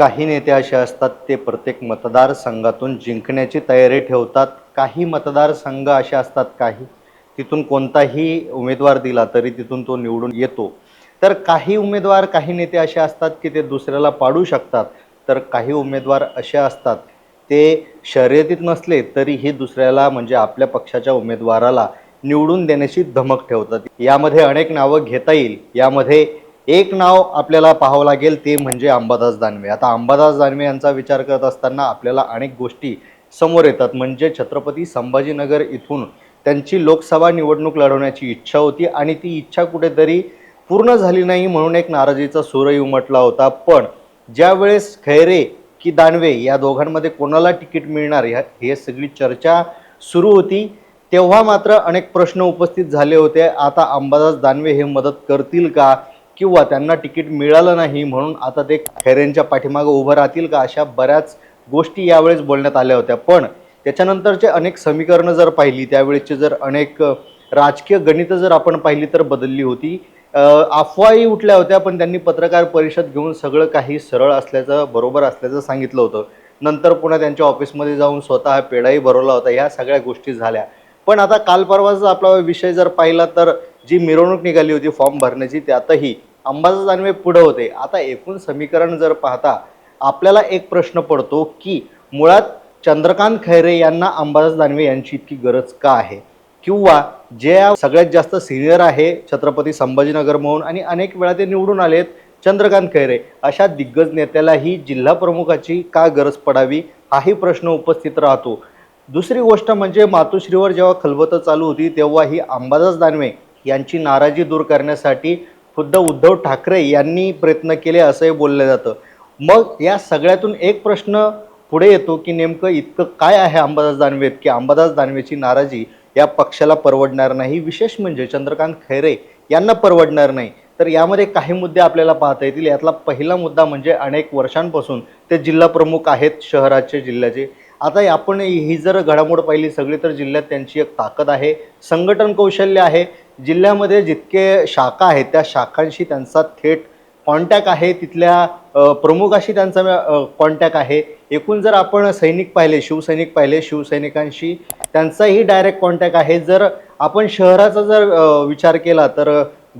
काही नेते असे असतात ते प्रत्येक मतदारसंघातून जिंकण्याची तयारी ठेवतात. काही मतदारसंघ असे असतात काही तिथून कोणताही उमेदवार दिला तरी तिथून तो निवडून येतो. तर काही उमेदवार काही नेते असे असतात की ते दुसऱ्याला पाडू शकतात. तर काही उमेदवार असे असतात ते शर्यतीत नसले तरीही दुसऱ्याला म्हणजे आपल्या पक्षाच्या उमेदवाराला निवडून देण्याची धमक ठेवतात. यामध्ये अनेक नावं घेता येईल. यामध्ये एक नाव आपल्याला पाहावं लागेल ते म्हणजे अंबादास दानवे. आता अंबादास दानवे यांचा विचार करत असताना आपल्याला अनेक गोष्टी समोर येतात. म्हणजे छत्रपती संभाजीनगर इथून त्यांची लोकसभा निवडणूक लढवण्याची इच्छा होती आणि ती इच्छा कुठेतरी पूर्ण झाली नाही म्हणून एक नाराजीचा सूरही उमटला होता. पण ज्यावेळेस खैरे की दानवे या दोघांमध्ये कोणाला तिकीट मिळणार ह्या हे सगळी चर्चा सुरू होती. तेव्हा मात्र अनेक प्रश्न उपस्थित झाले होते. आता अंबादास दानवे हे मदत करतील का? किंवा त्यांना तिकीट मिळालं नाही म्हणून आता ते खैरेंच्या पाठीमागं उभं राहतील का अशा बऱ्याच गोष्टी यावेळेस बोलण्यात आल्या होत्या. पण त्याच्यानंतरचे अनेक समीकरणं जर पाहिली त्यावेळेसचे जर अनेक राजकीय गणितं जर आपण पाहिली तर बदलली होती. अफवाही उठल्या होत्या पण त्यांनी पत्रकार परिषद घेऊन सगळं काही सरळ असल्याचं बरोबर असल्याचं सांगितलं होतं. नंतर पुन्हा त्यांच्या ऑफिसमध्ये जाऊन स्वतः पेढाही भरवला होता ह्या सगळ्या गोष्टी झाल्या. पण आता काल परवाचा आपला विषय जर पाहिला तर जी मिरवणूक निघाली होती फॉर्म भरण्याची त्यातही अंबादास दानवे पुढे होते. आता एकूण समीकरण जर पाहता आपल्याला एक प्रश्न पडतो की मुळात चंद्रकांत खैरे यांना अंबादास दानवे यांची इतकी गरज का आहे? किंवा जे सगळ्यात जास्त सिनियर आहे छत्रपती संभाजीनगर म्हणून आणि अनेक वेळा ते निवडून आलेत चंद्रकांत खैरे अशा दिग्गज नेत्यालाही जिल्हा प्रमुखाची का गरज पडावी? हाही प्रश्न उपस्थित राहतो. दुसरी गोष्ट म्हणजे मातोश्रीवर जेव्हा खलबतं चालू होती तेव्हा ही अंबादास दानवे यांची नाराजी दूर करण्यासाठी खुद्द उद्धव ठाकरे यांनी प्रयत्न केले असंही बोललं जातं. मग या सगळ्यातून एक प्रश्न पुढे येतो की नेमकं इतकं काय आहे अंबादास दानवेत की अंबादास दानवेची नाराजी या पक्षाला परवडणार नाही विशेष म्हणजे चंद्रकांत खैरे यांना परवडणार नाही. तर यामध्ये काही मुद्दे आपल्याला पाहता येतील. यातला पहिला मुद्दा म्हणजे अनेक वर्षांपासून ते जिल्हा प्रमुख आहेत शहराचे जिल्ह्याचे. आता आपण ही जर घडामोड पाहिली सगळी तर जिल्ह्यात त्यांची एक ताकद आहे. संघटन कौशल्य आहे. जिल्ह्यामध्ये जितके शाखा आहेत त्या शाखांशी त्यांचा थेट कॉन्टॅक्ट आहे. तिथल्या प्रमुखाशी त्यांचा कॉन्टॅक्ट आहे. एकूण जर आपण सैनिक पाहिले शिवसैनिक पाहिले शिवसैनिकांशी त्यांचाही डायरेक्ट कॉन्टॅक्ट आहे. जर आपण शहराचा जर विचार केला तर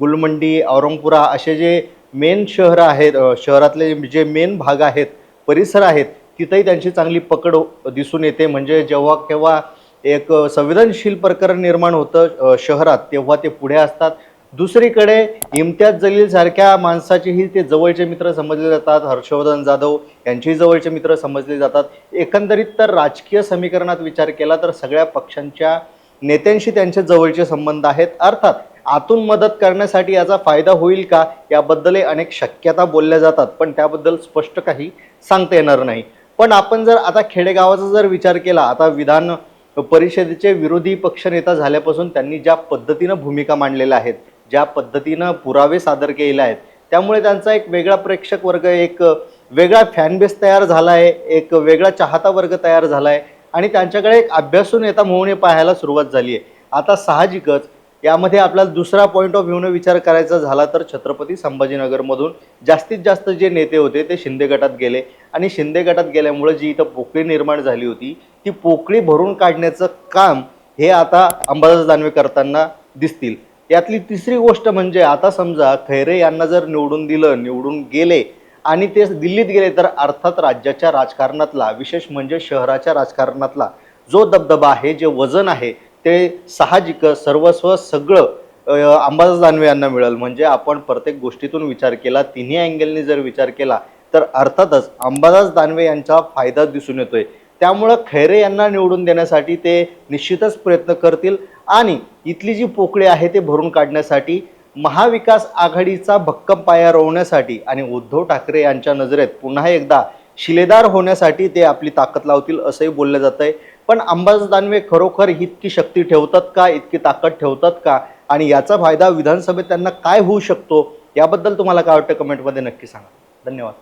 गुलमंडी औरंगपुरा असे जे मेन शहरं आहेत शहरातले जे मेन भाग आहेत परिसर आहेत तिथंही त्यांची चांगली पकड दिसून येते. म्हणजे जेव्हा केव्हा एक संवेदनशील प्रकरण निर्माण होतं शहरात तेव्हा ते पुढे असतात. दुसरीकडे इम्तियाज जलील सारख्या माणसाचेही ते जवळचे मित्र समजले जातात. हर्षवर्धन जाधव यांचेही जवळचे मित्र समजले जातात. एकंदरीत तर राजकीय समीकरणात विचार केला तर सगळ्या पक्षांच्या नेत्यांशी त्यांचे जवळचे संबंध आहेत. अर्थात आतून मदत करण्यासाठी याचा फायदा होईल का? याबद्दलही अनेक शक्यता बोलल्या जातात. पण त्याबद्दल स्पष्ट काही सांगता येणार नाही. पण आपण जर आता खेडेगावाचा जर विचार केला आता विधान परिषदेचे विरोधी पक्षनेता झाल्यापासून त्यांनी ज्या पद्धतीनं भूमिका मांडलेल्या आहेत ज्या पद्धतीनं पुरावे सादर केलेले आहेत त्यामुळे त्यांचा एक वेगळा प्रेक्षक वर्ग एक वेगळा फॅनबेस तयार झाला आहे एक वेगळा चाहता वर्ग तयार झाला आहे आणि त्यांच्याकडे एक अभ्यासू नेता म्हणून पाहायला सुरुवात झाली आहे आता साहजिकच यामध्ये आपल्याला दुसरा पॉईंट ऑफ व्ह्यूने विचार करायचा झाला तर छत्रपती संभाजीनगरमधून जास्तीत जास्त जे नेते होते ते शिंदे गटात गेले. आणि शिंदे गटात गेल्यामुळे जी इथं पोकळी निर्माण झाली होती ती पोकळी भरून काढण्याचं काम हे आता अंबादास दानवे करताना दिसतील. यातली तिसरी गोष्ट म्हणजे आता समजा खैरे यांना जर निवडून दिलं निवडून गेले आणि ते दिल्लीत गेले तर अर्थात राज्याच्या राजकारणातला विशेष म्हणजे शहराच्या राजकारणातला जो दबदबा आहे जे वजन आहे ते साहजिक सर्वस्व सगळं अंबादास दानवे यांना मिळेल. म्हणजे आपण प्रत्येक गोष्टीतून विचार केला तिन्ही अँगलनी जर विचार केला तर अर्थातच अंबादास दानवे यांचा फायदा दिसून येतोय. त्यामुळं खैरे यांना निवडून देण्यासाठी ते निश्चितच प्रयत्न करतील आणि इथली जी पोकळी आहे ते भरून काढण्यासाठी महाविकास आघाडीचा भक्कम पाया रोवण्यासाठी आणि उद्धव ठाकरे यांच्या नजरेत पुन्हा एकदा शिलेदार होण्यासाठी ते आपली ताकद लावतील असंही बोललं जात आहे पण अंबादास दानवे खरोखर इतकी शक्ती ठेवतात का? इतकी ताकद ठेवतात का? आणि याचा फायदा विधानसभेत त्यांना काय होऊ शकतो? याबद्दल तुम्हाला काय वाटतं? कमेंटमध्ये नक्की सांगा. धन्यवाद.